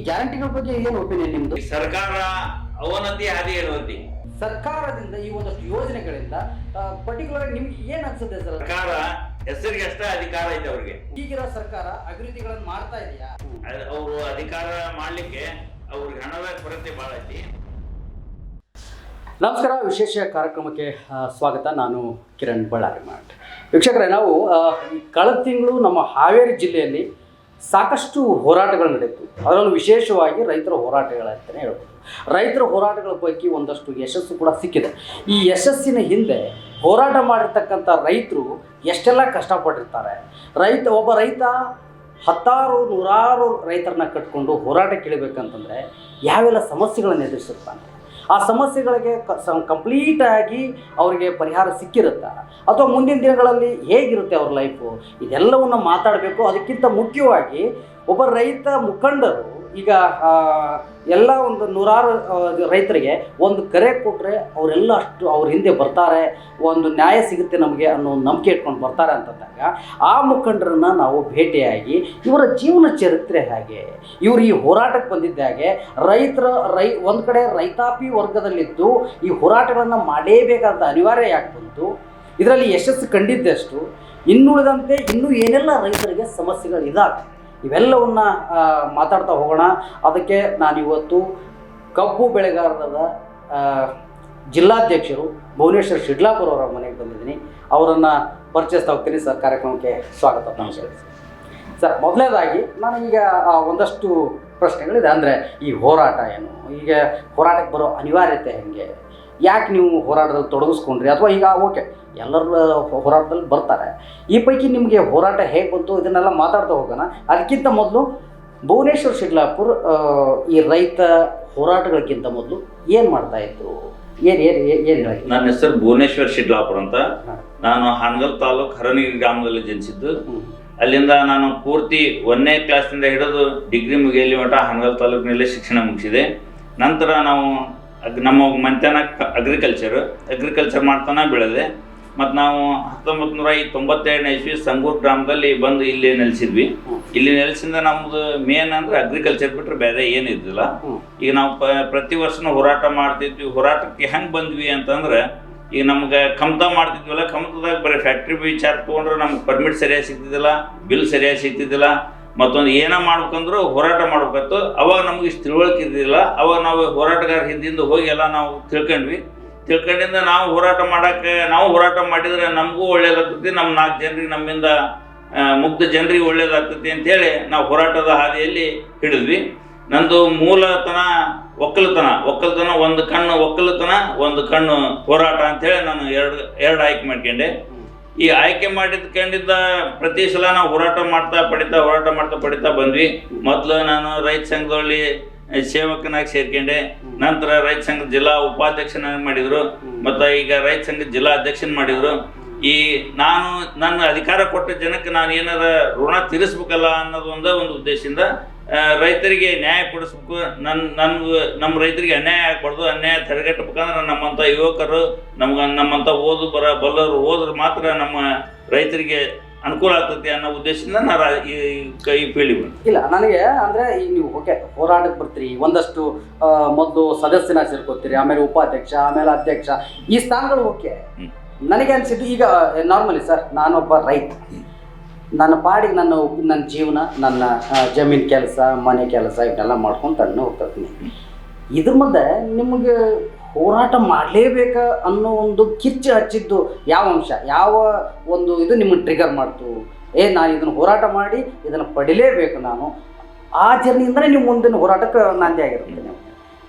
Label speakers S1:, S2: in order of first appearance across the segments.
S1: ಗ್ಯಾರಂಟಿಗಳ ಬಗ್ಗೆ ಏನು ಒಪಿನಿಯನ್ ನಿಮ್ದು?
S2: ಈ ಸರ್ಕಾರ ಅವನತಿ ಹಾದಿ ಹೇಳುವಂತಿ.
S1: ಸರ್ಕಾರದಿಂದ ಈ ಒಂದಷ್ಟು ಯೋಜನೆಗಳಿಂದ ಪರ್ಟಿಕ್ಯುಲರ್ ನಿಮ್ಗೆ ಏನ್ ಅನ್ಸುತ್ತೆ ಸರ್?
S2: ಸರ್ಕಾರ ಹೆಸರಿಗೆ ಅಷ್ಟೇ ಅಧಿಕಾರ ಐತೆ ಅವ್ರಿಗೆ.
S1: ಈಗಿರೋ ಸರ್ಕಾರ ಅಭಿವೃದ್ಧಿಗಳನ್ನ ಮಾಡ್ತಾ ಇದೆಯಾ?
S2: ಅವರು ಅಧಿಕಾರ ಮಾಡ್ಲಿಕ್ಕೆ ಅವ್ರಿಗೆ ಹಣದ ಕೊರತೆ ಬಹಳ ಐತಿ.
S1: ನಮಸ್ಕಾರ ವಿಶೇಷ ಕಾರ್ಯಕ್ರಮಕ್ಕೆ ಆ, ಸ್ವಾಗತ. ನಾನು ಕಿರಣ್ ಬಳ್ಳಾರಿ ಮಾಡ್. ವೀಕ್ಷಕರೇ ನಾವು ಆ, ಈ ಕಳೆದ ತಿಂಗಳು ನಮ್ಮ ಹಾವೇರಿ ಜಿಲ್ಲೆಯಲ್ಲಿ ಸಾಕಷ್ಟು ಹೋರಾಟಗಳು ನಡೆಯಿತು. ಅದರಲ್ಲೂ ವಿಶೇಷವಾಗಿ ರೈತರ ಹೋರಾಟಗಳಂತಲೇ ಹೇಳ್ಬೋದು. ರೈತರ ಹೋರಾಟಗಳ ಪೈಕಿ ಒಂದಷ್ಟು ಯಶಸ್ಸು ಕೂಡ ಸಿಕ್ಕಿದೆ. ಈ ಯಶಸ್ಸಿನ ಹಿಂದೆ ಹೋರಾಟ ಮಾಡಿರ್ತಕ್ಕಂಥ ರೈತರು ಎಷ್ಟೆಲ್ಲ ಕಷ್ಟಪಟ್ಟಿರ್ತಾರೆ. ರೈತ, ಒಬ್ಬ ರೈತ ಹತ್ತಾರು, ನೂರಾರು ರೈತರನ್ನ ಕಟ್ಕೊಂಡು ಹೋರಾಟಕ್ಕೆ ಇಳಿಬೇಕಂತಂದರೆ ಯಾವೆಲ್ಲ ಸಮಸ್ಯೆಗಳನ್ನು ಎದುರಿಸಿರ್ತಾನೆ ಆ ಸಮಸ್ಯೆಗಳಿಗೆ ಕಂಪ್ಲೀಟ್ ಆಗಿ ಅವರಿಗೆ ಪರಿಹಾರ ಸಿಕ್ಕಿರುತ್ತಾ? ಅಥವಾ ಮುಂದಿನ ದಿನಗಳಲ್ಲಿ ಹೇಗಿರುತ್ತೆ ಅವ್ರ ಲೈಫು ಇದೆಲ್ಲವನ್ನು ಮಾತಾಡಬೇಕು. ಅದಕ್ಕಿಂತ ಮುಖ್ಯವಾಗಿ ಒಬ್ಬ ರೈತ ಮುಖಂಡರು ಈಗ ಎಲ್ಲ ಒಂದು ನೂರಾರು ರೈತರಿಗೆ ಒಂದು ಕರೆ ಕೊಟ್ಟರೆ ಅವರೆಲ್ಲ ಅಷ್ಟು ಅವ್ರ ಹಿಂದೆ ಬರ್ತಾರೆ, ಒಂದು ನ್ಯಾಯ ಸಿಗುತ್ತೆ ನಮಗೆ ಅನ್ನೋ ನಂಬಿಕೆ ಇಟ್ಕೊಂಡು ಬರ್ತಾರೆ ಅಂತಂದಾಗ ಆ ಮುಖಂಡರನ್ನು ನಾವು ಭೇಟಿಯಾಗಿ ಇವರ ಜೀವನ ಚರಿತ್ರೆ ಹಾಗೆ, ಇವರು ಈ ಹೋರಾಟಕ್ಕೆ ಬಂದಿದ್ದ ಹಾಗೆ ರೈತರ, ರೈ, ಒಂದು ಕಡೆ ರೈತಾಪಿ ವರ್ಗದಲ್ಲಿದ್ದು ಈ ಹೋರಾಟಗಳನ್ನು ಮಾಡಲೇಬೇಕಾದ ಅನಿವಾರ್ಯ ಯಾಕೆ ಬಂತು? ಇದರಲ್ಲಿ ಯಶಸ್ಸು ಕಂಡಿದ್ದಷ್ಟು? ಇನ್ನುಳಿದಂತೆ ಇನ್ನೂ ಏನೆಲ್ಲ ರೈತರಿಗೆ ಸಮಸ್ಯೆಗಳು ಇದಾವೆ ಇವೆಲ್ಲವನ್ನ ಮಾತಾಡ್ತಾ ಹೋಗೋಣ. ಅದಕ್ಕೆ ನಾನು ಇವತ್ತು ಕಬ್ಬು ಬೆಳೆಗಾರರ ಜಿಲ್ಲಾಧ್ಯಕ್ಷರು ಭುವನೇಶ್ವರ್ ಶಿಡ್ಲಾಪುರ ಅವರ ಮನೆಗೆ ಬಂದಿದ್ದೀನಿ. ಅವರನ್ನು ಪರಿಚಯಿಸ್ತಾ ಹೋಗ್ತೀನಿ ಸರ್. ಕಾರ್ಯಕ್ರಮಕ್ಕೆ ಸ್ವಾಗತ. ನಮಸ್ಕಾರ. ಸರ್, ಮೊದಲನೇದಾಗಿ ಈಗ ಒಂದಷ್ಟು ಪ್ರಶ್ನೆಗಳಿದೆ. ಅಂದರೆ ಈ ಹೋರಾಟ ಏನು? ಈಗ ಹೋರಾಟಕ್ಕೆ ಬರೋ ಅನಿವಾರ್ಯತೆ ಹೆಂಗೆ? ಯಾಕೆ ನೀವು ಹೋರಾಟದಲ್ಲಿ ತೊಡಗಿಸ್ಕೊಂಡ್ರಿ? ಅಥವಾ ಈಗ ಓಕೆ ಎಲ್ಲರ ಹೋರಾಟದಲ್ಲಿ ಬರ್ತಾರೆ. ಈ ಪೈಕಿ ನಿಮಗೆ ಹೋರಾಟ ಹೇಗೆ ಬಂತು? ಇದನ್ನೆಲ್ಲ ಮಾತಾಡ್ತಾ ಹೋಗೋಣ. ಅದಕ್ಕಿಂತ ಮೊದಲು ಭುವನೇಶ್ವರ್ ಶಿಡ್ಲಾಪುರ್ ಈ ರೈತ ಹೋರಾಟಗಳಿಗಿಂತ ಮೊದಲು ಏನು ಮಾಡ್ತಾ ಇತ್ತು ಏನು ಏನು ಏನು ಹೇಳಿ?
S2: ನನ್ನ ಹೆಸರು ಭುವನೇಶ್ವರ್ ಶಿಡ್ಲಾಪುರ್ ಅಂತ. ನಾನು ಹಾನಗಲ್ ತಾಲೂಕು ಹರನಗಿರಿ ಗ್ರಾಮದಲ್ಲಿ ಜನಿಸಿದ್ದು. ಅಲ್ಲಿಂದ ನಾನು ಪೂರ್ತಿ ಒಂದನೇ ಕ್ಲಾಸ್ನಿಂದ ಹಿಡಿದು ಡಿಗ್ರಿ ಮುಗಿಯಲ್ಲಿ ಮಟ್ಟ ಹಾನಗಲ್ ತಾಲೂಕಿನಲ್ಲೇ ಶಿಕ್ಷಣ ಮುಗಿಸಿದೆ. ನಂತರ ನಾವು ಅಗ್ ನಮ್ಮ ಮನೆತನ ಅಗ್ರಿಕಲ್ಚರ್ ಅಗ್ರಿಕಲ್ಚರ್ ಮಾಡ್ತಾನೆ ಬೆಳೆದೆ. ಮತ್ತು ನಾವು ಹತ್ತೊಂಬತ್ತು ನೂರ ತೊಂಬತ್ತೆರಡನೇ ಇಸ್ವಿ ಸಂಗೂರ್ ಗ್ರಾಮದಲ್ಲಿ ಬಂದು ಇಲ್ಲಿ ನೆಲೆಸಿದ್ವಿ. ಇಲ್ಲಿ ನೆಲೆಸಿಂದ ನಮ್ಮದು ಮೇನ್ ಅಂದ್ರೆ ಅಗ್ರಿಕಲ್ಚರ್ ಬಿಟ್ಟರೆ ಬೇರೆ ಏನು ಇದ್ದಿಲ್ಲ. ಈಗ ನಾವು ಪ ಪ್ರತಿ ವರ್ಷನೂ ಹೋರಾಟ ಮಾಡ್ತಿದ್ವಿ. ಹೋರಾಟಕ್ಕೆ ಹೆಂಗೆ ಬಂದ್ವಿ ಅಂತಂದ್ರೆ ಈಗ ನಮ್ಗೆ ಕಮತ ಮಾಡ್ತಿದ್ವಲ್ಲ ಕಮ್ತದಾಗ ಬರೀ ಫ್ಯಾಕ್ಟ್ರಿ ವಿಚಾರ ತೊಗೊಂಡ್ರೆ ನಮ್ಗೆ ಪರ್ಮಿಟ್ ಸರಿಯಾಗಿ ಸಿಗ್ತಿದ್ದಿಲ್ಲ ಬಿಲ್ ಸರಿಯಾಗಿ ಸಿಗ್ತಿದ್ದಿಲ್ಲ. ಮತ್ತೊಂದು ಏನೋ ಮಾಡ್ಬೇಕಂದ್ರೂ ಹೋರಾಟ ಮಾಡ್ಬೇಕಾಯ್ತು ಅವಾಗ ನಮ್ಗೆ ಇಷ್ಟು ತಿಳುವಳಿಕೆ ಇದ್ದಿಲ್ಲ ಅವಾಗ ನಾವು ಹೋರಾಟಗಾರ ಹಿಂದಿಂದ ಹೋಗಿ ಎಲ್ಲ ನಾವು ತಿಳ್ಕೊಂಡ್ವಿ. ತಿಳ್ಕೊಂಡಿಂದ ನಾವು ಹೋರಾಟ ಮಾಡೋಕ್ಕೆ, ನಾವು ಹೋರಾಟ ಮಾಡಿದ್ರೆ ನಮಗೂ ಒಳ್ಳೇದಾಗ್ತೈತಿ, ನಮ್ಮ ನಾಲ್ಕು ಜನರಿಗೆ ನಮ್ಮಿಂದ ಮುಗ್ಧ ಜನರಿಗೆ ಒಳ್ಳೇದಾಗ್ತೈತಿ ಅಂತೇಳಿ ನಾವು ಹೋರಾಟದ ಹಾದಿಯಲ್ಲಿ ಹಿಡಿದ್ವಿ. ನಂದು ಮೂಲತನ ಒಕ್ಕಲತನ. ಒಕ್ಕಲತನ ಒಂದು ಕಣ್ಣು, ಒಕ್ಕಲತನ ಒಂದು ಕಣ್ಣು ಹೋರಾಟ ಅಂತೇಳಿ ನಾನು ಎರಡು ಎರಡು ಆಯ್ಕೆ ಮಾಡ್ಕೊಂಡೆ. ಈ ಆಯ್ಕೆ ಮಾಡಿದ್ಕೊಂಡಿದ್ದ ಪ್ರತಿ ಸಲ ನಾವು ಹೋರಾಟ ಮಾಡ್ತಾ ಪಡಿತಾ, ಹೋರಾಟ ಮಾಡ್ತಾ ಪಡಿತಾ ಬಂದ್ವಿ. ಮೊದಲು ನಾನು ರೈತ ಸಂಘದಲ್ಲಿ ಸೇವಕನಾಗಿ ಸೇರ್ಕೊಂಡೆ. ನಂತರ ರೈತ ಸಂಘದ ಜಿಲ್ಲಾ ಉಪಾಧ್ಯಕ್ಷನಾಗಿ ಮಾಡಿದ್ರು. ಮತ್ತು ಈಗ ರೈತ ಸಂಘದ ಜಿಲ್ಲಾ ಅಧ್ಯಕ್ಷನ ಮಾಡಿದ್ರು. ಈ ನಾನು ನನ್ನ ಅಧಿಕಾರ ಕೊಟ್ಟ ಜನಕ್ಕೆ ನಾನು ಏನಾರ ಋಣ ತೀರಿಸ್ಬೇಕಲ್ಲ ಅನ್ನೋದು ಒಂದೇ ಉದ್ದೇಶದಿಂದ ರೈತರಿಗೆ ನ್ಯಾಯ ಕೊಡಿಸ್ಬೇಕು. ನನ್ನ ನನ್ ನಮ್ಮ ರೈತರಿಗೆ ಅನ್ಯಾಯ ಆಗ್ಬಾರ್ದು. ಅನ್ಯಾಯ ತಡೆಗಟ್ಟಬೇಕಂದ್ರೆ ನಮ್ಮಂಥ ಯುವಕರು ನಮ್ಗೆ ನಮ್ಮಂಥ ಓದು ಬರ ಬಲ್ಲರು ಓದ್ರೆ ಮಾತ್ರ ನಮ್ಮ ರೈತರಿಗೆ ಅನುಕೂಲ ಆಗ್ತೈತಿ ಅನ್ನೋ ಉದ್ದೇಶದಿಂದ ನಾನು ಈ ಕೈ ಫೀಲ್ಡಿಗೆ ಬಂದೆ.
S1: ಇಲ್ಲ ನನಗೆ ಅಂದರೆ ಈಗ ನೀವು ಓಕೆ ಹೋರಾಟಕ್ಕೆ ಬರ್ತೀರಿ. ಒಂದಷ್ಟು ಮೊದಲು ಸದಸ್ಯನ ಸೇರ್ಕೋತೀರಿ ಆಮೇಲೆ ಉಪಾಧ್ಯಕ್ಷ ಆಮೇಲೆ ಅಧ್ಯಕ್ಷ. ಈ ಸ್ಥಾನಗಳು ಓಕೆ. ನನಗೆ ಅನಿಸಿದ್ದು ಈಗ ನಾರ್ಮಲಿ ಸರ್ ನಾನೊಬ್ಬ ರೈತ. ನನ್ನ ಪಾಡಿಗೆ ನನ್ನ ನನ್ನ ಜೀವನ, ನನ್ನ ಜಮೀನು ಕೆಲಸ, ಮನೆ ಕೆಲಸ ಇವನ್ನೆಲ್ಲ ಮಾಡ್ಕೊಂಡು ತಣ್ಣ ಹೋಗ್ತಿರ್ತೀನಿ. ಇದ್ರ ಮುಂದೆ ನಿಮಗೆ ಹೋರಾಟ ಮಾಡಲೇಬೇಕ ಅನ್ನೋ ಒಂದು ಕಿಚ್ಚು ಹಚ್ಚಿದ್ದು ಯಾವ ಅಂಶ? ಯಾವ ಒಂದು ಇದು ನಿಮ್ಮನ್ನು ಟ್ರಿಗರ್ ಮಾಡ್ತು? ಏ ನಾನು ಇದನ್ನು ಹೋರಾಟ ಮಾಡಿ, ಇದನ್ನು ಪಡಿಲೇಬೇಕು ನಾನು. ಆ ಜರ್ನಿಯಿಂದಲೇ ನಿಮ್ಮ ಮುಂದಿನ ಹೋರಾಟಕ್ಕೆ ನಾಂದಿ ಆಗಿರುತ್ತೆ ನೀವು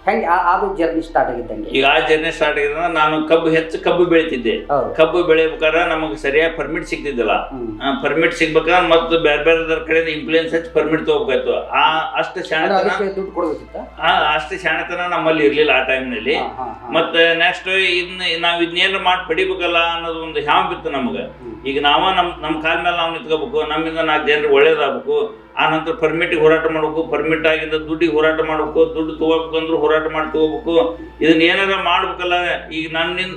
S1: ಹೆಂಗೆ ಅದು ಜರ್ನಿ ಸ್ಟಾರ್ಟ್ ಆಗಿದ್ದಂಗೆ?
S2: ಈಗ ಆ ಜರ್ನಿ ಸ್ಟಾರ್ಟ್ ಆಗಿದ್ರೆ ನಾನು ಕಬ್ಬು ಹೆಚ್ಚು ಕಬ್ಬು ಬೆಳಿತಿದ್ದೆ.
S1: ಹೌದು.
S2: ಕಬ್ಬು ಬೆಳಿಬೇಕಾದ್ರೆ ನಮಗೆ ಸರಿಯಾಗಿ ಪರ್ಮಿಟ್ ಸಿಗ್ತಿದ್ದಿಲ್ಲ. ಪರ್ಮಿಟ್ ಸಿಗ್ಬೇಕಾದ್ರೆ ಮತ್ತು ಬೇರೆ ಬೇರೆ ಕಡೆಯಿಂದ ಇಂಪ್ಲೂಯೆನ್ಸ್ ಹಚ್ಚಿ ಪರ್ಮಿಟ್ ತಗೋಬೇಕಾಯ್ತು. ಆ ಅಷ್ಟು
S1: ಅಂದ್ರೆ
S2: ಶಾಣತನ
S1: ಅದಕ್ಕೆ ದುಡ್ಡು ಕೊಡ್ಬೇಕಿತ್ತ?
S2: ಆ ಅಷ್ಟು ಶಾಣತನ ನಮ್ಮಲ್ಲಿ ಇರ್ಲಿಲ್ಲ ಆ ಟೈಮ್ನಲ್ಲಿ. ಮತ್ತೆ ನೆಕ್ಸ್ಟ್ ಇದನ್ನ ನಾವು ಇದನ್ನೇನು ಮಾಡಿ ಪಡಿಬೇಕಲ್ಲ ಅನ್ನೋದು ಒಂದು ಹ್ಯಾಮ್ ಇತ್ತು ನಮಗೆ.
S1: ಹ್ಮ್.
S2: ಈಗ ನಾವ ನಮ್ಮ ನಮ್ಮ ಕಾಲ ಮೇಲೆ ನಾವು ನಿಂತ್ಕೋಬೇಕು ನಮ್ಮಿಂದ ನಾಲ್ಕು ಜನರಿಗೆ ಒಳ್ಳೇದಾಗಬೇಕು ಆ ನಂತರ ಪರ್ಮಿಟಿಗೆ ಹೋರಾಟ ಮಾಡಬೇಕು ಪರ್ಮಿಟ್ ಆಗಿಂದ ದುಡ್ಡಿಗೆ ಹೋರಾಟ ಮಾಡಬೇಕು ದುಡ್ಡು ತಗೋಬೇಕು ಅಂದ್ರೆ ಹೋರಾಟ ಮಾಡಿ ತಗೋಬೇಕು. ಇದನ್ನ ಏನಾರ ಮಾಡ್ಬೇಕಲ್ಲ ಈಗ ನನ್ನಿಂದ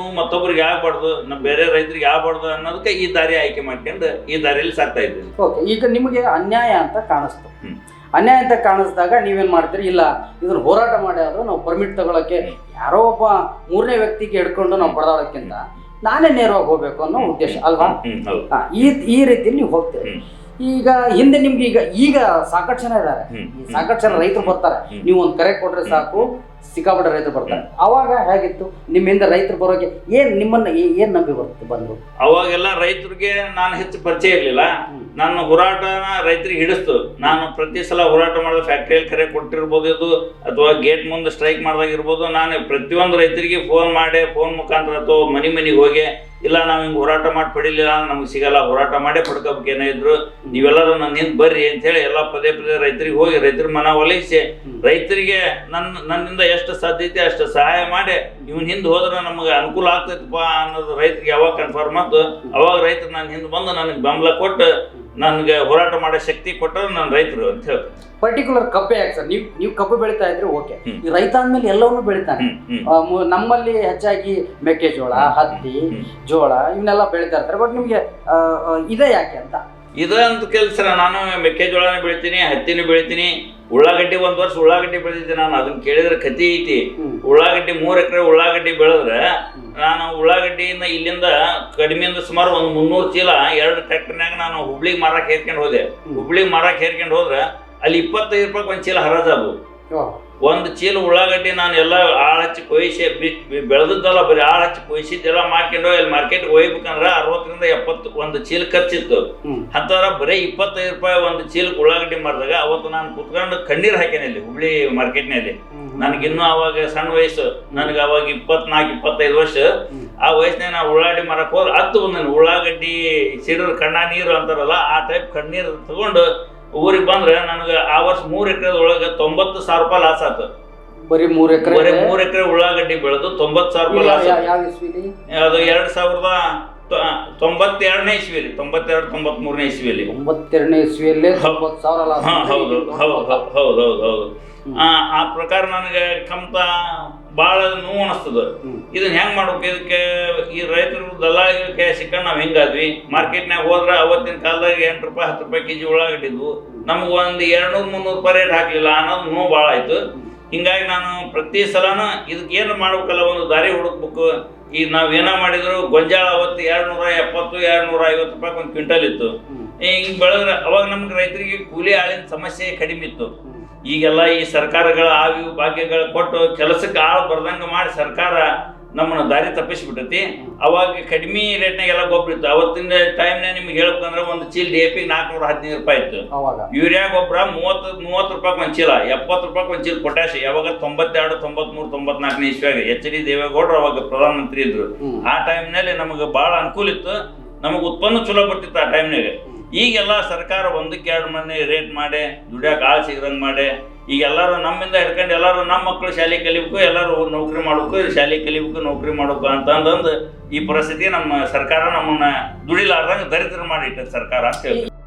S2: ನೋವು ಮತ್ತೊಬ್ಬರಿಗೆ ಆಗ್ಬಾರ್ದು ನಮ್ಮ ಬೇರೆ ರೈತರಿಗೆ ಆಗ್ಬಾರ್ದು ಅನ್ನೋದಕ್ಕೆ ಈ ದಾರಿ ಆಯ್ಕೆ ಮಾಡ್ಕೊಂಡು ಈ ದಾರಿಯಲ್ಲಿ ಸಾಕ್ತಾ ಇದ್ದೀವಿ.
S1: ಓಕೆ ಈಗ ನಿಮಗೆ ಅನ್ಯಾಯ ಅಂತ ಕಾಣಿಸ್ತು. ಅನ್ಯಾಯ ಅಂತ ಕಾಣಿಸಿದಾಗ ನೀವೇನು ಮಾಡ್ತೀರಿ? ಇಲ್ಲ ಇದ್ರ ಹೋರಾಟ ಮಾಡಿ ಆದರೂ ನಾವು ಪರ್ಮಿಟ್ ತಗೊಳಕ್ಕೆ ಯಾರೋ ಒಬ್ಬ ಮೂರನೇ ವ್ಯಕ್ತಿಗೆ ಹಿಡ್ಕೊಂಡು ನಾವು ಪಡೆದಾಡೋಕ್ಕಿಂತ ನಾನೇ ನೇರವಾಗಿ ಹೋಗ್ಬೇಕು ಅನ್ನೋ ಉದ್ದೇಶ ಅಲ್ವಾ? ಈ ಈ ರೀತಿಯಲ್ಲಿ ನೀವು ಹೋಗ್ತೀರಿ. ಈಗ ಹಿಂದೆ ನಿಮ್ಗೆ ಈಗ ಈಗ ಸಾಕಷ್ಟು ಜನ ಇದ್ದಾರೆ. ಸಾಕಷ್ಟು ಜನ ರೈತರು ಬರ್ತಾರೆ. ನೀವು ಒಂದು ಕರೆ ಕೊಟ್ರೆ ಸಾಕು. ಸಿಕ್ಕಾಪಟ್ಟೆ ರೈತರು ಬರ್ತಾರೆ. ಅವಾಗ ಹೇಗಿತ್ತು? ನಿಮ್ಮಿಂದ ರೈತರು ಬರೋಕೆ ಏನ್ ನಿಮ್ಮನ್ನ ಏನು ನಂಬಿ ಬರುತ್ತೆ ಬಂದು?
S2: ಅವಾಗೆಲ್ಲ ರೈತರಿಗೆ ನಾನು ಹೆಚ್ಚು ಪರಿಚಯ ಇರಲಿಲ್ಲ. ನನ್ನ ಹೋರಾಟನ ರೈತರಿಗೆ ಹಿಡಿಸ್ತು. ನಾನು ಪ್ರತಿ ಸಲ ಹೋರಾಟ ಮಾಡಿದ ಫ್ಯಾಕ್ಟ್ರಿಯಲ್ಲಿ ಕರೆ ಕೊಟ್ಟಿರ್ಬೋದು ಇದು ಅಥವಾ ಗೇಟ್ ಮುಂದೆ ಸ್ಟ್ರೈಕ್ ಮಾಡಿದಾಗ ಇರ್ಬೋದು. ನಾನು ಪ್ರತಿಯೊಂದು ರೈತರಿಗೆ ಫೋನ್ ಮಾಡಿ ಫೋನ್ ಮುಖಾಂತರ ಅಥವಾ ಮನೆ ಮನೆಗೆ ಹೋಗಿ. ಇಲ್ಲ, ನಾವು ಹಿಂಗೆ ಹೋರಾಟ ಮಾಡಿ ಪಡಿಲಿಲ್ಲ ನಮ್ಗೆ ಸಿಗಲ್ಲ, ಹೋರಾಟ ಮಾಡೇ ಪಡ್ಕೋಬೇಕು ಏನೇ ಇದ್ರು. ನೀವೆಲ್ಲರೂ ನನ್ನ ಹಿಂದೆ ಬರ್ರಿ ಅಂತೇಳಿ ಎಲ್ಲ ಪದೇ ಪದೇ ರೈತರಿಗೆ ಹೋಗಿ, ರೈತರ ಮನ ಒಲಿಸಿ, ರೈತರಿಗೆ ನನ್ನ ನನ್ನಿಂದ ಎಷ್ಟು ಸಾಧ್ಯತೆ ಅಷ್ಟು ಸಹಾಯ ಮಾಡಿ, ಇವನ್ ಹಿಂದೆ ಹೋದ್ರೆ ನಮಗೆ ಅನುಕೂಲ ಆಗ್ತೈತಪ್ಪ ಅನ್ನೋದು ರೈತರಿಗೆ ಯಾವಾಗ ಕನ್ಫರ್ಮ್ ಆಯ್ತು ಅವಾಗ ರೈತರು ನನ್ನ ಹಿಂದೆ ಬಂದು ನನಗೆ ಬೆಂಬಲ ಕೊಟ್ಟು ನನಗೆ ಹೋರಾಟ ಮಾಡೋ ಶಕ್ತಿ ಕೊಟ್ಟರು ನನ್ನ ರೈತರು ಅಂತ ಹೇಳ್ತೀನಿ.
S1: ಪರ್ಟಿಕ್ಯುಲರ್ ಕಬ್ಬೆ ಯಾಕೆ ಸರ್? ನೀವು ನೀವು ಕಬ್ಬು ಬೆಳಿತಾ ಇದ್ರೆ ಓಕೆ ಈ ರೈತ ಅಂದ್ಮೇಲೆ ಎಲ್ಲವನ್ನೂ ಬೆಳಿತಾನೆ. ಆ, ಮು- ನಮ್ಮಲ್ಲಿ ಹೆಚ್ಚಾಗಿ ಮೆಕ್ಕೆಜೋಳ ಹತ್ತಿ. ಜೋಳ ಇವನ್ನೆಲ್ಲ ಬೆಳೀತಾ ಇರ್ತಾರೆ. ಬಟ್ ನಿಮಗೆ ಇದೆ ಯಾಕೆ ಅಂತ?
S2: ಇದಂತ ಕೆಲಸ ನಾನು ಮೆಕ್ಕೆಜೋಳನ ಬೆಳಿತೀನಿ ಹತ್ತಿನೂ ಬೆಳಿತೀನಿ. ಉಳ್ಳಾಗಡ್ಡಿ ಒಂದು ವರ್ಷ ಉಳ್ಳಾಗಡ್ಡಿ ಬೆಳೆದಿದ್ದೆ ನಾನು. ಅದನ್ನ ಕೇಳಿದ್ರೆ ಕತಿ ಐತಿ.
S1: ಹ್ಮ್.
S2: ಉಳ್ಳಾಗಡ್ಡಿ ಮೂರು ಎಕರೆ ಉಳ್ಳಾಗಡ್ಡಿ ಬೆಳೆದ್ರೆ ನಾನು ಉಳ್ಳಾಗಡ್ಡಿಯಿಂದ ಇಲ್ಲಿಂದ ಕಡಿಮೆಯಿಂದ ಸುಮಾರು ಒಂದು ಮುನ್ನೂರು ಚೀಲ ಎರಡು ಟ್ರ್ಯಾಕ್ಟರ್ನಾಗ ನಾನು ಹುಬ್ಳಿಗೆ ಮಾರಕ್ಕೆ ಹೇರ್ಕೊಂಡು ಹೋದೆ. ಹುಬ್ಳಿಗೆ ಮಾರಕ್ಕೆ ಹೇರ್ಕೊಂಡು ಹೋದ್ರೆ ಅಲ್ಲಿ ಇಪ್ಪತ್ತೈದು ರೂಪಾಯಿ ಒಂದು ಚೀಲ ಹರಾಜಾಗು
S1: ಓ,
S2: ಒಂದು ಚೀಲ ಉಳ್ಳಾಗಡ್ಡಿ ನಾನು ಎಲ್ಲ ಆಳು ಹಚ್ಚಿ ಕೊಯ್ಸಿ ಬೆಳೆದದ್ದಲ್ಲ ಬರೀ ಆಳು ಹಚ್ಚಿ ಕೊಯ್ಸಿದ್ದೆಲ್ಲ ಮಾಡ್ಕೊಂಡು ಅಲ್ಲಿ ಮಾರ್ಕೆಟ್ಗೆ ಒಯ್ಬೇಕಂದ್ರೆ ಅರವತ್ತರಿಂದ ಎಪ್ಪತ್ತು ಒಂದು ಚೀಲ ಖರ್ಚಿತ್ತು. ಅಂತಾರ ಬರೀ ಇಪ್ಪತ್ತೈದು ರೂಪಾಯಿ ಒಂದು ಚೀಲಕ್ಕೆ ಉಳ್ಳಾಗಡ್ಡಿ ಮಾಡಿದಾಗ ಅವತ್ತು ನಾನು ಕುತ್ಕೊಂಡು ಕಣ್ಣೀರು ಹಾಕೇನೆ ಇಲ್ಲಿ ಹುಬ್ಳಿ ಮಾರ್ಕೆಟ್ನಲ್ಲಿ. ನನಗಿನ್ನೂ ಅವಾಗ ಸಣ್ಣ ವಯಸ್ಸು ನನಗೆ ಅವಾಗ ಇಪ್ಪತ್ನಾಲ್ಕು ಇಪ್ಪತ್ತೈದು ವರ್ಷ. ಆ ವಯಸ್ಸಿನಾಗ ನಾವು ಉಳ್ಳಾಗಡ್ಡಿ ಮಾಡಕ್ಕೆ ಹೋದ್ರೆ ಹತ್ತು ಬಂದನು ಉಳ್ಳಾಗಡ್ಡಿ ಸಿಡಿದ್ರೆ ಕಣ್ಣ ನೀರು ಅಂತಾರಲ್ಲ ಆ ಟೈಪ್ ಕಣ್ಣೀರು ತಗೊಂಡು ಊರಿಗೆ ಬಂದ್ರೆ ನನಗೆ ಆ ವರ್ಷ ಮೂರು ಎಕರೆ ಒಳಗೆ ತೊಂಬತ್ತು ಸಾವಿರ ರೂಪಾಯಿ ಲಾಸ್ ಆಯ್ತು
S1: ಬರೀ ಮೂರ್ ಎಕರೆ
S2: ಬರೀ ಮೂರು ಎಕರೆ ಉಳ್ಳಾಗಡ್ಡಿ ಬೆಳೆದು ತೊಂಬತ್ತು ಸಾವಿರ ರೂಪಾಯಿ ಲಾಸ್ ಅದು ಎರಡು ಸಾವಿರದ ತೊಂಬತ್ತೆರಡನೇ ಇಸ್ವಿಯಲ್ಲಿ ತೊಂಬತ್ತೆರಡು ತೊಂಬತ್ತೆರಡು ತೊಂಬತ್ಮೂರನೇ ಇಸ್ವಿಯಲ್ಲಿ.
S1: ಒಂಬತ್ತೆರಡನೇ ಇಸ್ವಿಯಲ್ಲೇ
S2: ಹೌದು.
S1: ತೊಂಬತ್ತು ಸಾವಿರ ಲಾಸ್
S2: ಹಾ
S1: ಆಗಿದೆ.
S2: ಹೌದು ಹೌದು ಹೌದು ಹೌದು ಹೌದು ಆ ಪ್ರಕಾರ ನನಗೆ ಕಮ್ತ ಭಾಳ ನೋವು ಅನಿಸ್ತದ. ಇದನ್ನ ಹೆಂಗ್ ಮಾಡ್ಬೇಕು? ಇದಕ್ಕೆ ಈ ರೈತರು ದಲ್ಲಾಳಿಗಳ ಕೈ ಸಿಕ್ಕಂಡು ನಾವು ಹೆಂಗಾದ್ವಿ ಮಾರ್ಕೆಟ್ನಾಗ ಹೋದ್ರೆ ಅವತ್ತಿನ ಕಾಲದಾಗ ಎಂಟು ರೂಪಾಯಿ ಹತ್ತು ರೂಪಾಯಿ ಕೆಜಿ ಉಳ್ಳಾಗಡ್ಡಿದ್ವು ನಮ್ಗೆ ಒಂದು ಎರಡ್ನೂರು ಮುನ್ನೂರು ರೂಪಾಯಿ ರೇಟ್ ಹಾಕಲಿಲ್ಲ. ಅನ್ನೋದು ನೋವು ಭಾಳ ಆಯ್ತು. ಹಿಂಗಾಗಿ ನಾನು ಪ್ರತಿ ಸಲನೂ ಇದಕ್ಕೆ ಏನು ಮಾಡ್ಬೇಕಲ್ಲ ಒಂದು ದಾರಿ ಹುಡುಕ್ಬೇಕು. ಈಗ ನಾವು ಏನೋ ಮಾಡಿದ್ರು? ಗೊಂಜಾಳ ಅವತ್ತು ಎರಡು ನೂರ ಎಪ್ಪತ್ತು ಎರಡು ನೂರ ಐವತ್ತು ರೂಪಾಯಿ ಒಂದು ಕ್ವಿಂಟಲ್ ಇತ್ತು.
S1: ಈಗ
S2: ಹಿಂಗೆ ಬೆಳೆದ್ರೆ ಅವಾಗ ನಮ್ಗೆ ರೈತರಿಗೆ ಕೂಲಿ ಆಳಿನ ಸಮಸ್ಯೆ ಕಡಿಮೆ ಇತ್ತು. ಈಗೆಲ್ಲ ಈ ಸರ್ಕಾರಗಳ ಆವಿ ಭಾಗ್ಯಗಳು ಕೊಟ್ಟು ಕೆಲಸಕ್ಕೆ ಆಳು ಬರ್ದಂಗೆ ಮಾಡಿ ಸರ್ಕಾರ ನಮ್ಮನ್ನ ದಾರಿ ತಪ್ಪಿಸಿಬಿಟ್ಟೈತಿ. ಅವಾಗ ಕಡಿಮೆ ರೇಟ್ನಾಗೆಲ್ಲ ಗೊಬ್ಬರ ಇತ್ತು. ಅವತ್ತಿನ ಟೈಮ್ನಾಗ ನಿಮ್ಗೆ ಹೇಳ್ಬೇಕಂದ್ರೆ ಒಂದು ಚೀಲ ಡಿ ಎ ಪಿ ನಾಲ್ಕುನೂರ ಹದಿನೈದು ರೂಪಾಯಿ ಇತ್ತು. ಯೂರಿಯಾ ಗೊಬ್ಬರ ಮೂವತ್ತು ಮೂವತ್ತು ರೂಪಾಯಿಗೆ ಒಂದು ಚೀಲ ಎಪ್ಪತ್ತು ರೂಪಾಯಿ ಒಂದು ಚೀಲ ಪೊಟ್ಯಾಶ್ ಯಾವಾಗ ತೊಂಬತ್ತೆರಡು ತೊಂಬತ್ಮೂರು ತೊಂಬತ್ನಾಲ್ಕನೇ ಇಸ್ವಿಯಾಗ ಎಚ್ ಡಿ ದೇವೇಗೌಡರು ಅವಾಗ ಪ್ರಧಾನಮಂತ್ರಿ ಇದ್ರು. ಆ ಟೈಮ್ನಲ್ಲಿ ನಮಗೆ ಭಾಳ ಅನುಕೂಲ ಇತ್ತು. ನಮಗೆ ಉತ್ಪನ್ನ ಚಲೋ ಬರ್ತಿತ್ತು ಆ ಟೈಮ್ನಾಗ ಈಗೆಲ್ಲ ಸರ್ಕಾರ ಒಂದಕ್ಕೆ ಎರಡು ಮನೆ ರೇಟ್ ಮಾಡಿ ದುಡಿಯೋಕೆ ಆಳು ಸಿಗದಂಗೆ ಮಾಡಿ. ಈಗ ಎಲ್ಲರೂ ನಮ್ಮಿಂದ ಹಿಡ್ಕೊಂಡು ಎಲ್ಲರೂ ನಮ್ಮ ಮಕ್ಕಳು ಶಾಲೆ ಕಲಿಬೇಕು, ಎಲ್ಲರೂ ನೌಕರಿ ಮಾಡಬೇಕು, ಶಾಲೆ ಕಲಿಬೇಕು, ನೌಕರಿ ಮಾಡ್ಬೇಕು ಅಂತಂದಂದು ಈ ಪರಿಸ್ಥಿತಿ ನಮ್ಮ ಸರ್ಕಾರ ನಮ್ಮನ್ನ ದುಡಿಲಾರ್ದಂಗೆ ದರಿದ್ರ ಮಾಡಿಟ್ಟದ ಸರ್ಕಾರ ಅಂತ ಹೇಳ್ತೀವಿ